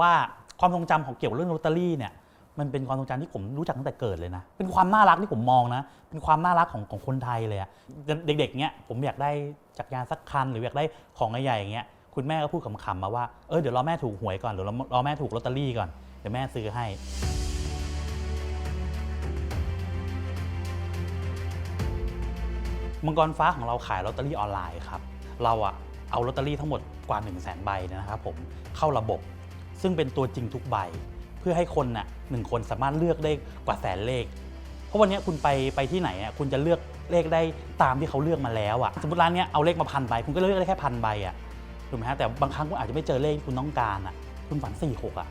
ว่าความทรงจำของเกี่ยวกับเรื่องลอตเตอรี่เนี่ยมันเป็นความทรงจำที่ผมรู้จักตั้งแต่เกิดเลยนะ เป็นความน่ารักที่ผมมองนะ เป็นความน่ารักของของคนไทยเลยอะเด็กๆเนี้ยผมอยากได้จักรยานสักคัน หรืออยากได้ของใหญ่ๆอย่างเงี้ยคุณแม่ก็พูดขำๆมาว่าเออเดี๋ยวรอแม่ถูกหวยก่อนเดี๋ยวรอแม่ถูกลอตเตอรี่ก่อนเดี๋ยวแม่ซื้อให้ มังกรฟ้าของเราขายลอตเตอรี่ออนไลน์ครับ เราอะเอาลอตเตอรี่ทั้งหมดกว่า 1 0 0 0 0แใบเนยนะครับผมเข้าระบบ ซึ่งเป็นตัวจริงทุกใบ เพื่อให้คนน่ะหนึ่งคนสามารถเลือกได้กว่าแสนเลข เพราะวันนี้คุณไปไปที่ไหนอะคุณจะเลือกเลขได้ตามที่เขาเลือกมาแล้วอะสมมติร้านเนี้ยเอาเลขมาพันใบคุณก็เลือกได้แค่พันใบอะถูกไหมฮะแต่บางครั้งคุณอาจจะไม่เจอเลขที่คุณต้องการอะคุณฝัน 4 6อะ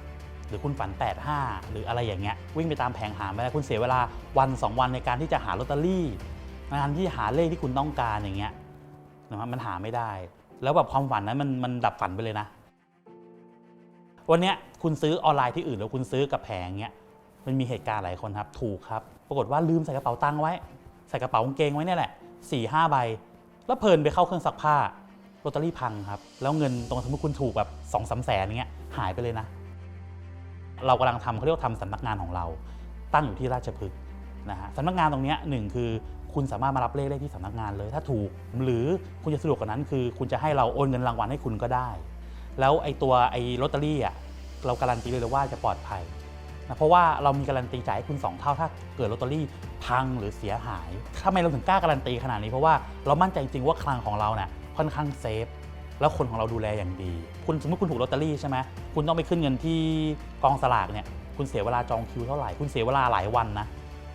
หรือคุณฝัน 8 5 หรืออะไรอย่างเงี้ยวิ่งไปตามแผงหาไม่ได้คุณเสียเวลาวัน 2 วันในการที่จะหาลอตเตอรี่งานที่หาเลขที่คุณต้องการอย่างเงี้ยนะครับมันหาไม่ได้ แล้วแบบความฝันนั้นมันมันดับฝันไปเลยนะ วันเนี้ยคุณซื้อออนไลน์ที่อื่นแล้วคุณซื้อกับแผงเงี้ยมันมีเหตุการณ์หลายคนครับ ถูกครับ ปรากฏว่าลืมใส่กระเป๋าตังค์ไว้ ใส่กระเป๋ากางเกงไว้เนี่ยแหละสี่ห้าใบ แล้วเพลินไปเข้าเครื่องซักผ้าลอตเตอรี่พังครับ แล้วเงินตรงสมมติคุณถูกแบบสองสามแสนเงี้ยหายไปเลยนะ เรากำลังทำเขาเรียกว่าทำสำนักงานของเรา ตั้งอยู่ที่ราชพฤกษ์นะฮะสำนักงานตรงนี้หนึ่งคือคุณสามารถมารับเลขได้ที่สำนักงานเลย ถ้าถูก หรือคุณจะสะดวกกว่านั้นคือ คุณจะให้เราโอนเงินรางวัลให้คุณก็ได้ แล้วไอ้ตัวไอ้ลอตเตอรี่อะเราการันตีเลยว่าจะปลอดภัยนะเพราะว่าเรามีการันตีจ่ายให้คุณ 2 เท่าถ้าเกิดลอตเตอรี่พังหรือเสียหายทำไมเราถึงกล้าการันตีขนาดนี้เพราะว่าเรามั่นใจจริงๆว่าคลังของเราเนี่ยค่อนข้างเซฟแล้วคนของเราดูแลอย่างดี คุณสมมติคุณถูกลอตเตอรี่ใช่ไหมคุณต้องไปขึ้นเงินที่กองสลากเนี่ย คุณเสียเวลาจองคิวเท่าไหร่ คุณเสียเวลาหลายวันนะ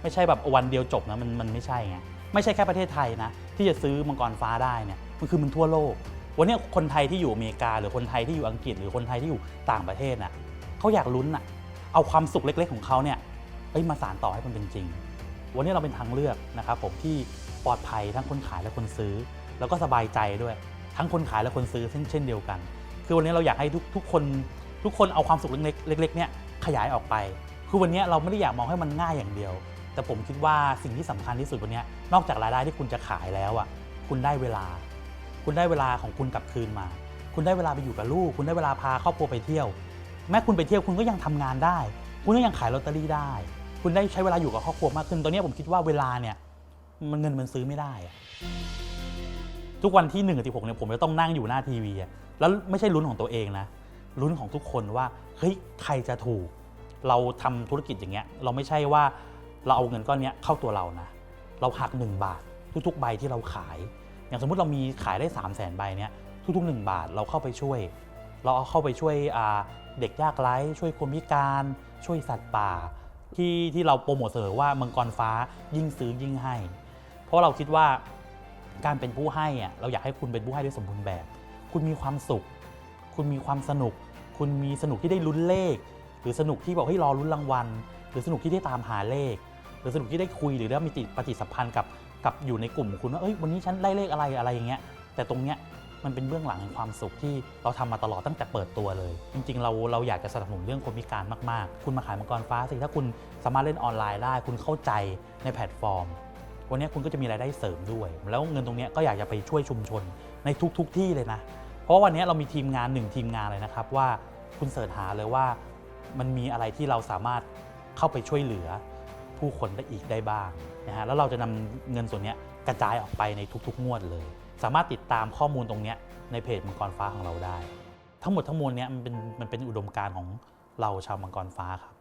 ไม่ใช่แบบวันเดียวจบนะ มันมันไม่ใช่ไง ไม่ใช่แค่ประเทศไทยนะ ที่จะซื้อมังกรฟ้าได้เนี่ย มันคือมันทั่วโลก วันนี้คนไทยที่อยู่อเมริกา หรือคนไทยที่อยู่อังกฤษ หรือคนไทยที่อยู่ต่างประเทศน่ะเขาอยากลุ้นน่ะเอาความสุขเล็กๆของเขาเนี่ยเอ้ยมาสานต่อให้มันเป็นจริง วันนี้เราเป็นทางเลือกนะครับผมที่ปลอดภัยทั้งคนขายและคนซื้อ แล้วก็สบายใจด้วย ทั้งคนขายและคนซื้อเช่นเช่นเดียวกัน คือวันนี้เราอยากให้ทุกทุกคนทุกคนเอาความสุขเล็กๆเล็กๆเนี่ยขยายออกไป คือวันนี้เราไม่ได้อยากมองให้มันง่ายอย่างเดียว แต่ผมคิดว่าสิ่งที่สำคัญที่สุดวันนี้นอกจากรายได้ที่คุณจะขายแล้วอะคุณได้เวลา คุณได้เวลาของคุณกลับคืนมา คุณได้เวลาไปอยู่กับลูก คุณได้เวลาพาครอบครัวไปเที่ยว แม้คุณไปเที่ยวคุณก็ยังทำงานได้ คุณก็ยังขายลอตเตอรี่ได้ คุณได้ใช้เวลาอยู่กับครอบครัวมากขึ้นตอนนี้ผมคิดว่าเวลาเนี่ยมันเงินมันซื้อไม่ได้ ทุกวันที่1นึ่งที่หกเนี่ยผมจะต้องนั่งอยู่หน้าทีวีแล้วไม่ใช่ลุ้นของตัวเองนะลุ้นของทุกคนว่าเฮ้ยใครจะถูก เราทำธุรกิจอย่างเงี้ยเราไม่ใช่ว่าเราเอาเงินก้อนเนี้ยเข้าตัวเรานะ เราหัก 1 บาททุกๆ ใบที่เราขาย อย่างสมมุติเรามีขายได้ 3 0 0แสนใบเนี้ยทุกๆ 1 บาทเราเข้าไปช่วย เราเอาเข้าไปช่วยเด็กยากไร้ช่วยคนพิการช่วยสัตว์ป่า ที่ที่เราโปรโมทเสนอว่ามังกรฟ้ายิ่งซื้อยิ่งให้ เพราะเราคิดว่าการเป็นผู้ให้อะเราอยากให้คุณเป็นผู้ให้ด้วยสมบูรณ์แบบ คุณมีความสุข คุณมีความสนุก คุณมีสนุกที่ได้ลุ้นเลข หรือสนุกที่บอกให้รอลุ้นรางวัล หรือสนุกที่ได้ตามหาเลข หรือสนุกที่ได้คุยหรือได้มีปฏิสัมพันธ์กับ กับอยู่ในกลุ่มของคุณว่าเอ้ยวันนี้ฉันได้เลขอะไรอะไรอย่างเงี้ยแต่ตรงเนี้ยมันเป็นเบื้องหลังแห่งความสุขที่เราทำมาตลอดตั้งแต่เปิดตัวเลย จริง ๆ เราเราอยากจะสนับสนุนเรื่องคนพิการมากๆ คุณมาขายมังกรฟ้าสิถ้าคุณสามารถเล่นออนไลน์ได้ คุณเข้าใจในแพลตฟอร์ม วันนี้คุณก็จะมีรายได้เสริมด้วย แล้วเงินตรงเนี้ยก็อยากจะไปช่วยชุมชนในทุกๆทที่เลยนะ เพราะวันนี้เรามีทีมงานหนึ่งทีมงานเลยนะครับว่าคุณเสิร์ชหาเลยว่ามันมีอะไรที่เราสามารถเข้าไปช่วยเหลือ ผู้คนได้อีกได้บ้างนะฮะแล้วเราจะนำเงินส่วนนี้กระจายออกไปในทุกๆ งวดเลย สามารถติดตามข้อมูลตรงนี้ในเพจมังกรฟ้าของเราได้ ทั้งหมดทั้งมวลเนี้ยมันเป็นมันเป็นอุดมการณ์ของเราชาวมังกรฟ้าครับ